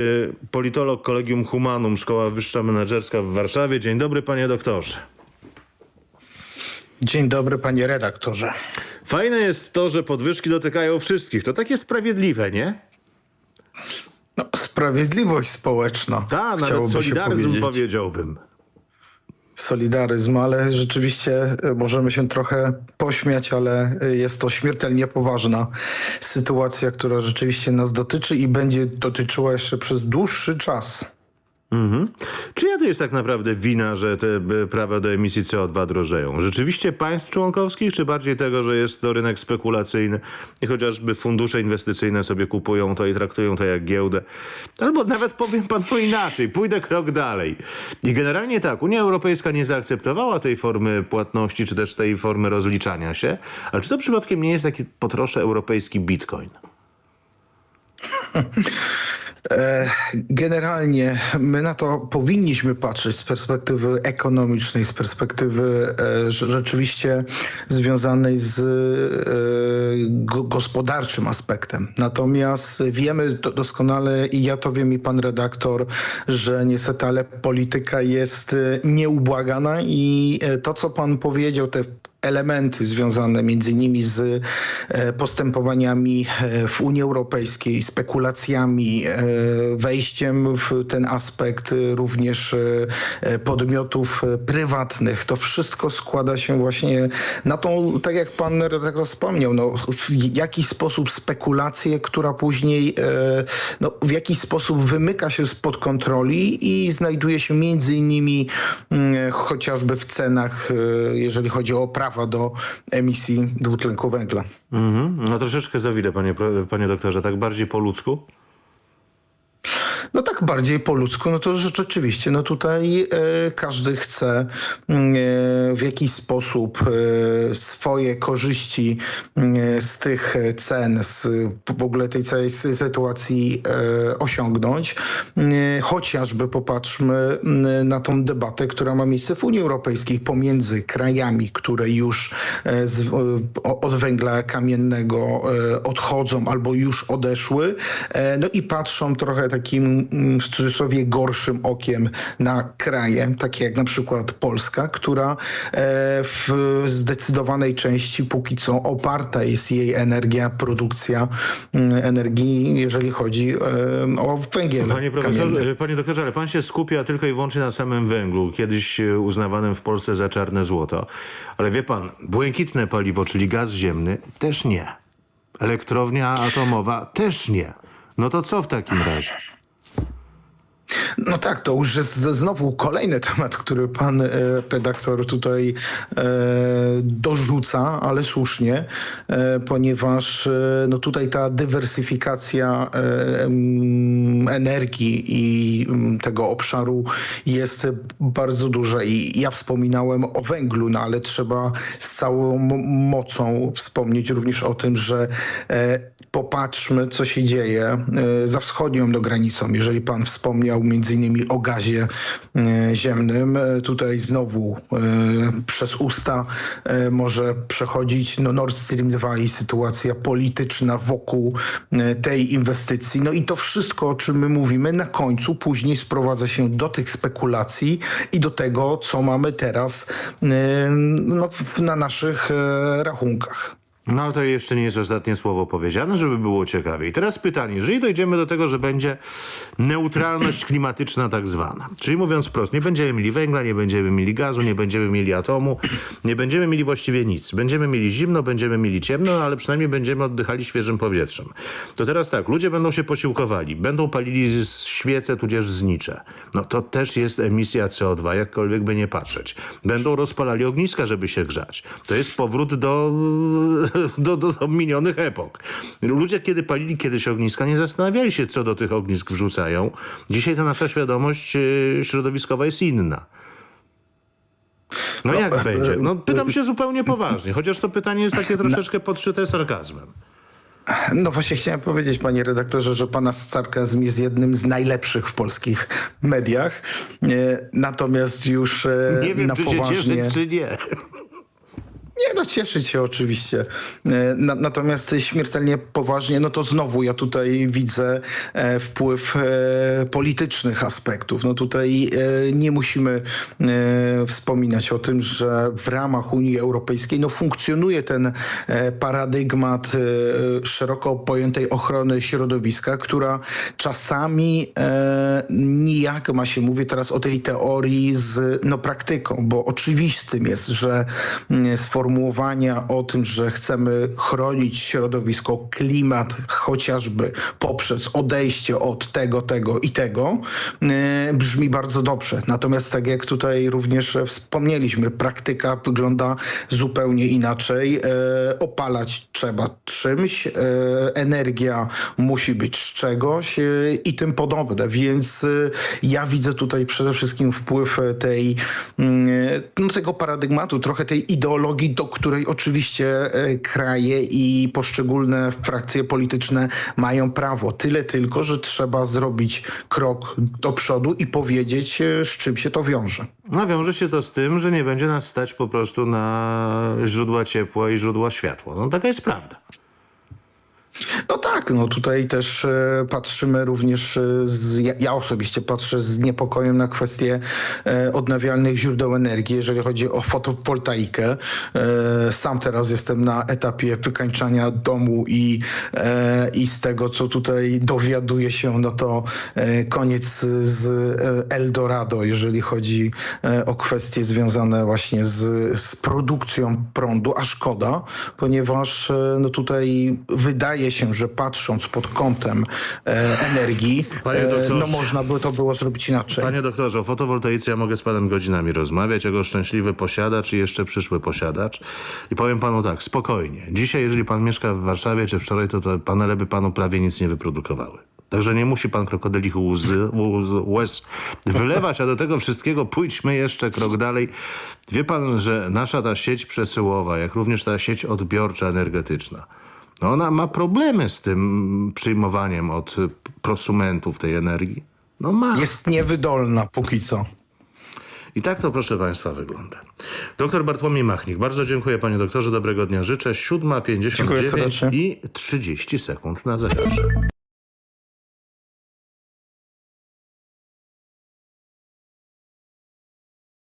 Y, Politolog Kolegium Humanum, Szkoła Wyższa Menedżerska w Warszawie. Dzień dobry, panie doktorze. Dzień dobry, panie redaktorze. Fajne jest to, że podwyżki dotykają wszystkich. To takie sprawiedliwe, nie? No, sprawiedliwość społeczna. Ta, nawet solidaryzm powiedzieć. powiedziałbym. Solidaryzm, ale rzeczywiście e, możemy się trochę pośmiać, ale e, jest to śmiertelnie poważna sytuacja, która rzeczywiście nas dotyczy i będzie dotyczyła jeszcze przez dłuższy czas. Mhm. Czyja to jest tak naprawdę wina, że te y, prawa do emisji CO2 drożeją? Rzeczywiście państw członkowskich, czy bardziej tego, że jest to rynek spekulacyjny i chociażby fundusze inwestycyjne sobie kupują to i traktują to jak giełdę? Albo nawet powiem panu inaczej, pójdę krok dalej. I generalnie tak, Unia Europejska nie zaakceptowała tej formy płatności, czy też tej formy rozliczania się, ale czy to przypadkiem nie jest taki po trosze europejski bitcoin? E, Generalnie my na to powinniśmy patrzeć z perspektywy ekonomicznej, z perspektywy e, rze- rzeczywiście związanej z e, go- gospodarczym aspektem. Natomiast wiemy doskonale i ja to wiem i pan redaktor, że niestety ale polityka jest nieubłagana i to co pan powiedział, te elementy związane między innymi z e, postępowaniami e, w Unii Europejskiej, spekulacjami, e, wejściem w ten aspekt również podmiotów prywatnych. To wszystko składa się właśnie na tą, tak jak pan redaktor wspomniał, no, w jakiś sposób spekulację, która później no, w jakiś sposób wymyka się spod kontroli i znajduje się między innymi mm, chociażby w cenach, jeżeli chodzi o prawa do emisji dwutlenku węgla. Mhm. No troszeczkę zawirę, panie, panie doktorze, tak bardziej po ludzku. No tak bardziej po ludzku, no to rze- rzeczywiście, no tutaj e, każdy chce mm, e, w jakiś sposób e, swoje korzyści mm, z tych cen, z w ogóle tej całej sy- sytuacji e, osiągnąć. Mm, Chociażby popatrzmy na tą debatę, która ma miejsce w Unii Europejskiej pomiędzy krajami, które już e, z, o- od węgla kamiennego e, odchodzą albo już odeszły, e, no i patrzą trochę takim mm, w cudzysłowie gorszym okiem na kraje, takie jak na przykład Polska, która e, w zdecydowanej części póki co oparta jest jej energia, produkcja mm, energii, jeżeli chodzi e, o węgiel Panie kamienny. profesorze, panie doktorze, ale pan się skupia tylko i wyłącznie na samym węglu, kiedyś e, uznawanym w Polsce za czarne złoto. Ale wie pan, błękitne paliwo, czyli gaz ziemny, też nie. Elektrownia atomowa też nie. No to co w takim razie? No tak, to już jest znowu kolejny temat, który pan e, redaktor tutaj e, dorzuca, ale słusznie, e, ponieważ no tutaj ta dywersyfikacja energii i tego obszaru jest bardzo duża i ja wspominałem o węglu, no ale trzeba z całą mocą wspomnieć również o tym, że popatrzmy, co się dzieje za wschodnią granicą. Jeżeli pan wspomniał między innymi o gazie e, ziemnym, e, tutaj znowu e, przez usta może przechodzić no, Nord Stream 2 i sytuacja polityczna wokół tej inwestycji. No i to wszystko, o czym my mówimy, na końcu później sprowadza się do tych spekulacji i do tego, co mamy teraz no, na naszych rachunkach. No ale to jeszcze nie jest ostatnie słowo powiedziane, żeby było ciekawie. I teraz pytanie, jeżeli dojdziemy do tego, że będzie neutralność klimatyczna tak zwana, czyli mówiąc wprost, nie będziemy mieli węgla, nie będziemy mieli gazu, nie będziemy mieli atomu, nie będziemy mieli właściwie nic. Będziemy mieli zimno, będziemy mieli ciemno, ale przynajmniej będziemy oddychali świeżym powietrzem. To teraz tak, ludzie będą się posiłkowali, będą palili świece tudzież znicze. No to też jest emisja CO2, jakkolwiek by nie patrzeć. Będą rozpalali ogniska, żeby się grzać. To jest powrót do, do, do, do minionych epok. Ludzie, kiedy palili kiedyś ogniska, nie zastanawiali się, co do tych ognisk wrzucają. Dzisiaj ta nasza świadomość e, środowiskowa jest inna. No jak będzie? No pytam się zupełnie poważnie, chociaż to pytanie jest takie troszeczkę podszyte sarkazmem. No właśnie chciałem powiedzieć, panie redaktorze, że pana sarkazm jest jednym z najlepszych w polskich mediach. E, Natomiast już e, Nie wiem, na czy się poważnie... cieszyć, czy nie. Nie, no cieszyć się oczywiście. E, Na, natomiast śmiertelnie poważnie, no to znowu ja tutaj widzę e, wpływ e, politycznych aspektów. No tutaj nie musimy wspominać o tym, że w ramach Unii Europejskiej no funkcjonuje ten paradygmat szeroko pojętej ochrony środowiska, która czasami nijak ma się, mówię teraz o tej teorii z no, praktyką, bo oczywistym jest, że mm, sformułowania o tym, że chcemy chronić środowisko, klimat, chociażby poprzez odejście od tego, tego i tego, e, brzmi bardzo dobrze. Natomiast tak jak tutaj również wspomnieliśmy, praktyka wygląda zupełnie inaczej. E, Opalać trzeba czymś, e, energia musi być z czegoś i tym podobne. Więc ja widzę tutaj przede wszystkim wpływ tej, mm, no, tego paradygmatu, trochę tej ideologii, do której oczywiście e, kraje i poszczególne frakcje polityczne mają prawo. Tyle tylko, że trzeba zrobić krok do przodu i powiedzieć, e, z czym się to wiąże. No wiąże się to z tym, że nie będzie nas stać po prostu na źródła ciepła i źródła światła. No taka jest prawda. No tak, no tutaj też e, patrzymy również, e, z, ja, osobiście patrzę z niepokojem na kwestie e, odnawialnych źródeł energii, jeżeli chodzi o fotowoltaikę. Sam teraz jestem na etapie wykańczania domu i, i z tego, co tutaj dowiaduję się, no to koniec z Eldorado, jeżeli chodzi o kwestie związane właśnie z, z produkcją prądu, a szkoda, ponieważ no tutaj wydaje się, że patrząc pod kątem e, energii, e, no można by to było zrobić inaczej. Panie doktorze, o fotowoltaice ja mogę z panem godzinami rozmawiać, jako szczęśliwy posiadacz i jeszcze przyszły posiadacz. I powiem panu tak, spokojnie. Dzisiaj, jeżeli pan mieszka w Warszawie, czy wczoraj, to te panele by panu prawie nic nie wyprodukowały. Także nie musi pan krokodylich łzy, łz, łez wylewać, a do tego wszystkiego pójdźmy jeszcze krok dalej. Wie pan, że nasza ta sieć przesyłowa, jak również ta sieć odbiorcza energetyczna, no ona ma problemy z tym przyjmowaniem od prosumentów tej energii. No ma. Jest niewydolna póki co. I tak to, proszę Państwa, wygląda. Doktor Bartłomiej Machnik, bardzo dziękuję Panie doktorze, dobrego dnia życzę. Dziękuję 7.59 serdecznie. i 30 sekund na zegarze.